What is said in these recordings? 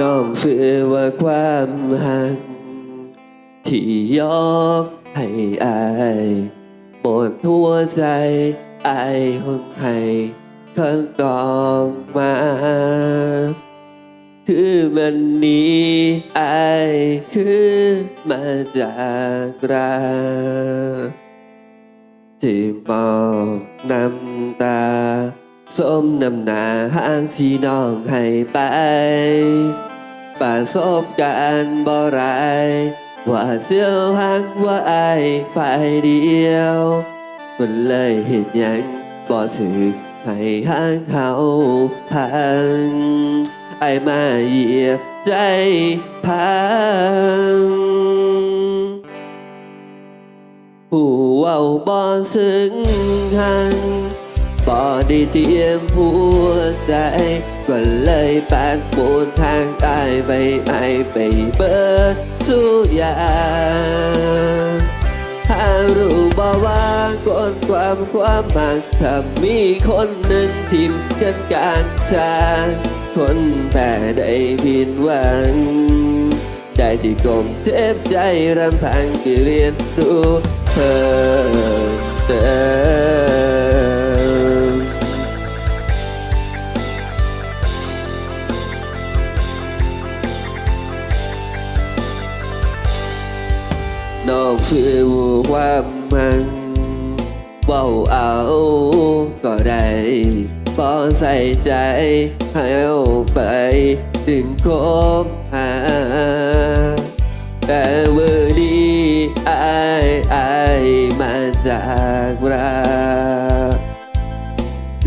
น้องเสื่อว่าความหักที่ยกให้อายหมดหัวใจอายคนให้ข้างกองมา คือมันนี้อายคือมาจากราที่มองน้ำตา ส้มนำหนาห้างที่น้องให้ไปประสบการบ่ไรว่าเสียวหักว่าไอายฝ่ายเดียว มันเลยเห็นยังบ่ถึกให้ห้างเขาพังไอมาเหยียบใจพังผู้เว้าบ่ซึ้งหั นบ่ได้เตรียมหัวใจก็เลยแปากปูนทางตายไปไอไปเบิดทุกอย่างถ้ารู้บ่ว่าก่อนความความหมากถ้ามีคนหนึ่งทิมกันกลางทางคนแต่ได้ผิดหวังได้ที่กลมเจ็บใจรำพังที่เรียนรู้เพิ่มเติม น้องชื่อความมันเว้าเอาก็ได้ปอนใส่ใจให้เอาไปถึงคบหาแต่เมื่อนี้อายอายมาจากรา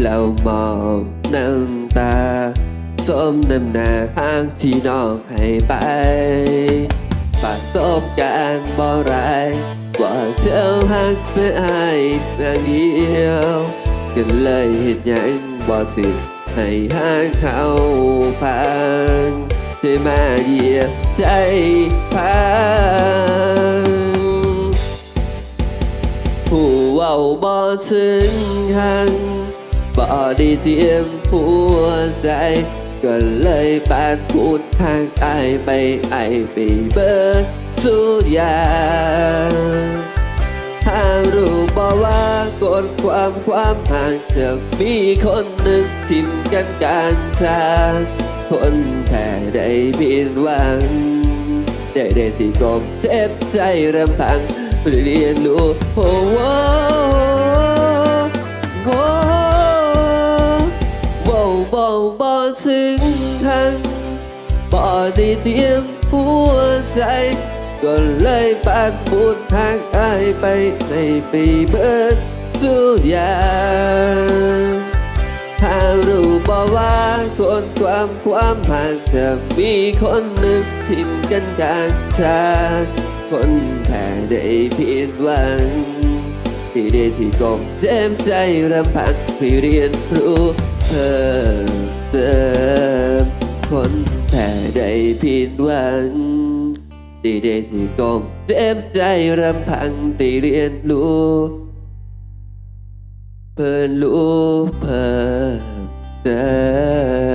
เรามองน้ำตาสมน้ำหนาห้างที่น้องให้ไป ประสบการณ์บ่ไรว่าเจ้าหักเป็นอายนางเดียวก็เลยเห็นยังบ่สิให้ห้างเขาพังจะมาเยียบใจพังผู้เว้าบ่ซึ้งหังบ่ได้เตรียมหัวใจก็เลยปานพูดทางอายไปไอไปเบิดสุดยาถ้ารู้บ่ว่ากดความความห่างจะมีคนหนึ่งทิมกันกลางทางคนแท้ได้ผิดหวังได้ได้ที่กลมเจ็บใจรำพังเรียนรู้โอ้ บ่บ่ถึงทางบ่ได้เตรียมหัวใจ ก็เลยปากพูดทางอายไปในปีเบิดสุดอย่างถ้ารู้บ่ว่าคนความความห่างจะมีคนหนึ่งทิมกันกลางทางคนแพ้ได้ผิดหวังที่ได้ที่กลมเจ็บใจรำพันที่เรียนรู้เพิ่มันที่ได้ที่กลมเจ็บใจรำพังที่เรียนรู้เพิ่นรู้เพิ่มเติม